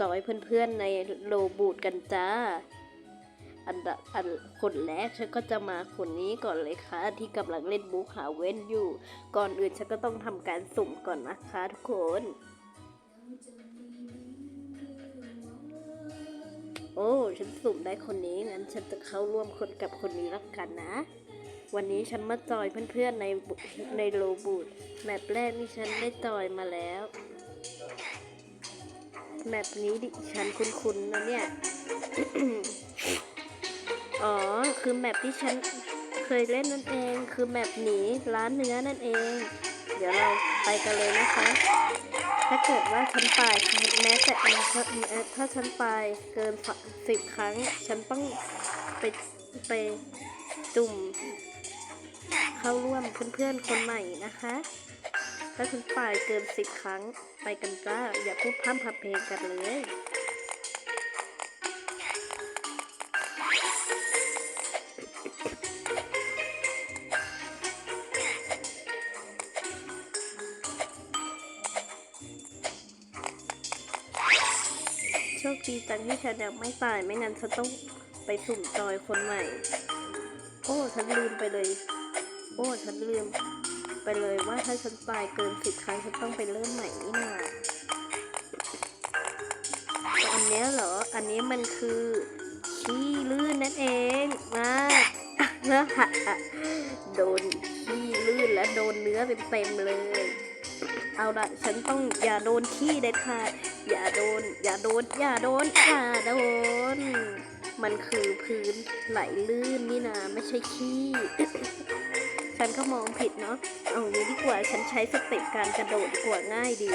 จอยเพื่อนๆในโลบูดกันจ้า อันดับอันคนแรกฉันก็จะมาคนนี้ก่อนเลยค่ะที่กำลังเล่นบุ๊กหาเว้นอยู่ ก่อนอื่นฉันก็ต้องทำการสุ่มก่อนนะคะทุกคน โอ้ฉันสุ่มได้คนนี้งั้นฉันจะเข้าร่วมคนกับคนนี้แล้วกันนะวันนี้ฉันมาจอยเพื่อนๆในในโลบูดแมปแรกนี่ฉันได้จอยมาแล้ว แมปนี้ดิฉันคุ้นๆนะเนี่ย อ๋อ คือแมปที่ฉันเคยเล่นนั่นเอง คือแมปหนีร้านเนื้อนั่นเอง เดี๋ยวเราไปกันเลยนะคะ ถ้าเกิดว่าฉันตายแม้แต่อันถ้าถ้าฉันตายเกินสิบครั้ง ฉันต้องไปไปจุ่ม เข้าร่วมเพื่อนๆคนใหม่นะคะ ถ้าฉันตายเกินสิบครั้งไปกันจ้า อย่าพูดพร่ำพับเพลงกันเลยโชคดีจังที่ฉันยังไม่ตายไม่งั้นฉันต้องไปสุ่มจอยคนใหม่ โอ้ ฉันลืมไปเลย โอ้ ฉันลืม ไปเลยว่าถ้าฉันตายเกินสิบครั้งฉันต้องไปเริ่มใหม่นี่นาอันนี้เหรอ อันนี้มันคือขี้ลื่นนั่นเองมาเนื้อหะโดนขี้ลื่นและโดนเนื้อเต็มๆเลย เอาละฉันต้องอย่าโดนขี้เด็ดขาดอย่าโดน อย่าโดน อย่าโดน อย่าโดน มันคือพื้นไหลลื่นนี่นะไม่ใช่ขี้ ฉันก็มองผิดเนาะ เอางี้ดีกว่า ฉันใช้สเต็ปการกระโดดดีกว่าง่ายดี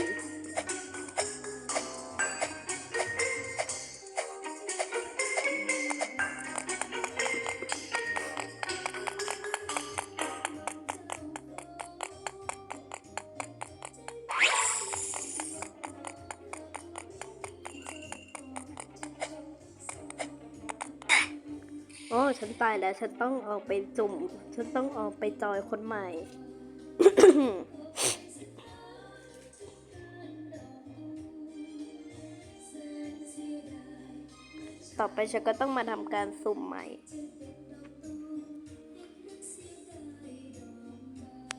โอ้ฉันตายแล้ว ฉันต้องออกไปจุ่ม ฉันต้องออกไปจอยคนใหม่ ต่อไปฉันก็ต้องมาทำการสุ่มใหม่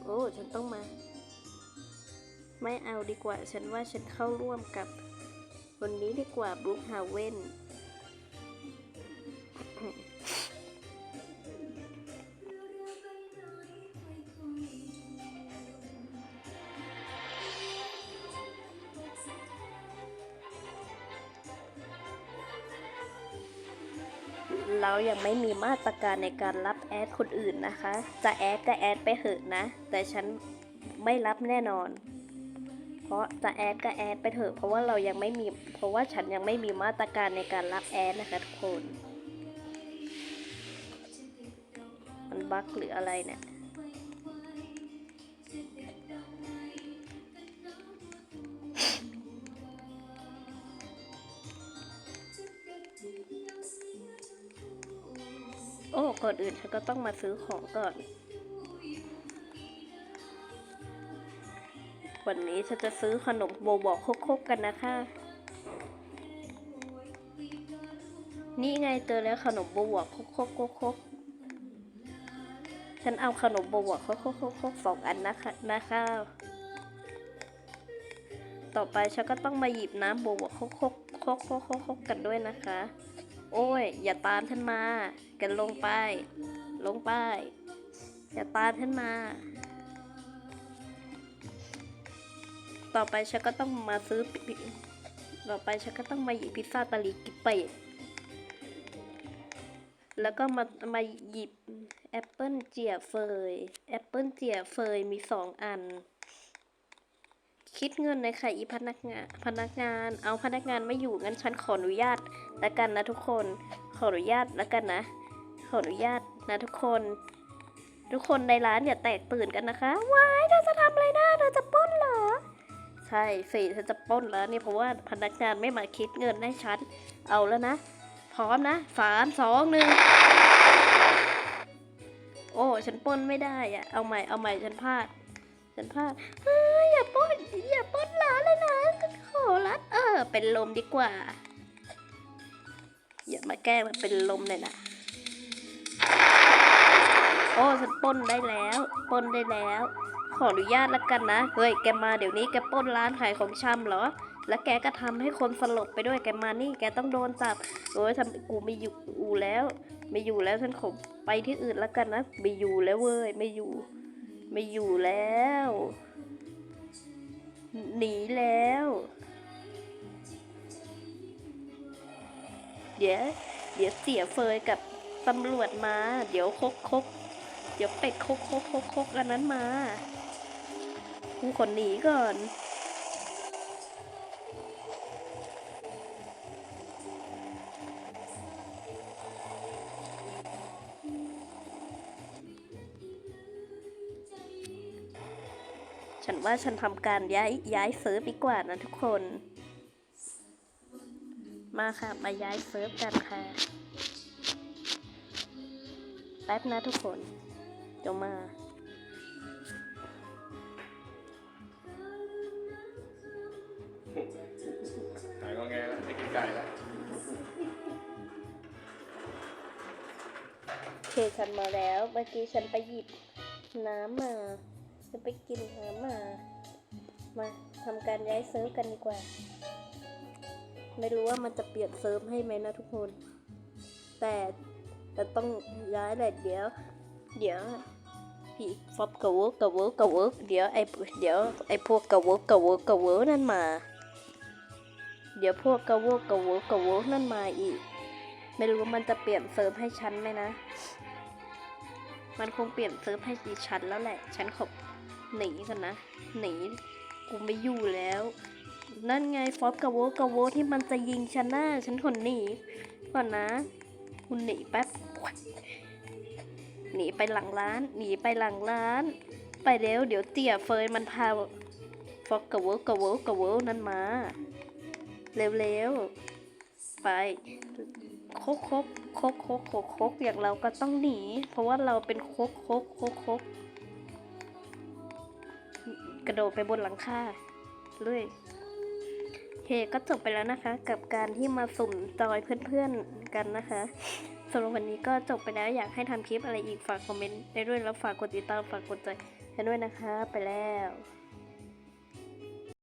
โอ้ ฉันต้องมา ไม่เอาดีกว่า ฉันว่าฉันเข้าร่วมกับคนนี้ดีกว่าบรูคฮาเวน เรายังไม่มีมาตรการในการรับแอดคนอื่นนะคะ จะแอดก็แอดไปเถอะนะ แต่ฉันไม่รับแน่นอน เพราะจะแอดก็แอดไปเถอะ เพราะว่าเรายังไม่มี เพราะว่าฉันยังไม่มีมาตรการในการรับแอดนะคะทุกคน มันบั๊กหรืออะไรเนี่ย ก่อนอื่นฉันก็ต้องมาซื้อของก่อน วันนี้ฉันจะซื้อขนมโบบอกโคกๆกันนะคะ นี่ไงเจอแล้วขนมโบบอกโคกๆๆฉันเอาขนมโบบอกโคกๆๆๆสองอันนะคะนะคะต่อไปฉันก็ต้องมาหยิบน้ำโบบอกโคกๆๆๆๆกันด้วยนะคะ โอ้ย อย่าตามฉันมา กันลงไป ลงไป อย่าตามฉันมา ต่อไปฉันก็ต้องมาซื้อ ต่อไปฉันก็ต้องมาหยิบพิซซ่าตะลิกิเป็ดแล้วก็มามาหยิบแอปเปิลเจียเฟย แอปเปิลเจียเฟยมีสองอัน คิดเงินในค่ะอีพนักงานพนักงาน เอาพนักงานไม่อยู่งั้นฉันขออนุญาตแล้วกันนะทุกคน ขออนุญาตแล้วกันนะ ขออนุญาตนะทุกคน ทุกคนในร้านอย่าแตกตื่นกันนะคะว้ายเธอจะทำอะไรนะเธอจะป้นเหรอใช่สิเธอจะป้นแล้วนี่เพราะว่าพนักงานไม่มาคิดเงินให้ฉันเอาแล้วนะ พร้อมนะสามสองหนึ่งโอ้ฉันป้นไม่ได้อะเอาใหม่เอาใหม่ฉันพลาด ฉันพลาด อย่าป้นอย่าปล้นร้านเลยนะขอรัดเออ เป็นลมดีกว่า อย่ามาแกล้งมาเป็นลมเลยนะโอ้ฉันป้นได้แล้วป้นได้แล้ว ขออนุญาตแล้วกันนะ เฮ้ยแกมาเดี๋ยวนี้แกป้นร้านขายของชำเหรอ แล้วแกก็ทำให้คนสลบไปด้วยแกมานี่แกต้องโดนจับโอ้ยทำกูไม่อยู่อูแล้ว ไม่อยู่แล้วฉันขอไปที่อื่นแล้วกันนะ ไม่อยู่แล้วเว้ยไม่อยู่ ไม่อยู่แล้ว หนีแล้ว เดี๋ยว เดี๋ยวเสียเฟยกับตำรวจมา เดี๋ยวคกคกเดี๋ยวเป็ดคกคกคกคกอันนั้นมากูขนหนีก่อน ฉันว่าฉันทำการย้ายย้ายเซิร์ฟดีกว่านะทุกคน มาค่ะ มาย้ายเซิร์ฟกันค่ะ แป๊บนะทุกคนเดี๋ยวมาหายก็แงแล้วได้กินไก่แล้วโอเคฉันมาแล้ว เมื่อกี้ฉันไปหยิบน้ำมา ฉันไปกินน้ำมา มาทำการย้ายเซิร์ฟกันดีกว่า ไม่รู้ว่ามันจะเปลี่ยนเซิร์ฟให้ไหมนะทุกคน แต่แต่ต้องย้ายแหละเดี๋ยว เดี๋ยวพี่ฟอบกระเวิร์กกระเวิร์กกระเวิร์กเดี๋ยวไอเดี๋ยวไอพวกกระเวิร์กกระเวิร์กกระเวิร์กนั่นมา เดี๋ยวพวกกระเวิร์กกระเวิร์กกระเวิร์กนั่นมาอีก ไม่รู้ว่ามันจะเปลี่ยนเซิร์ฟให้ฉันไหมนะ มันคงเปลี่ยนเซิร์ฟให้ดิฉันแล้วแหละ ฉันขอบ หนีกันนะ หนีกูไม่อยู่แล้ว นั่นไงฟอบกระโวกระโวที่มันจะยิงฉันหน่าฉันขนหนีก่อนนะคุณหนีแป๊บหนีไปหลังร้าน หนีไปหลังร้าน ไปเร็วเดี๋ยวเตี่ยเฟยมันพาฟอบกระโวกระโวกระโวนั่นมา เร็วๆ ไปคกคกคกคกคกคกอย่างเราก็ต้องหนี เพราะว่าเราเป็นคกคกคกคก กระโดดไปบนหลังคาเลยโอเคก็จบไปแล้วนะคะ กับการที่มาสุ่มจอยเพื่อนๆกันนะคะสำหรับวันนี้ก็จบไปแล้วอยากให้ทำคลิปอะไรอีกฝากคอมเมนต์ได้ด้วยแล้วฝากกดติดตามฝากกดใจกันด้วยนะคะ ไปแล้ว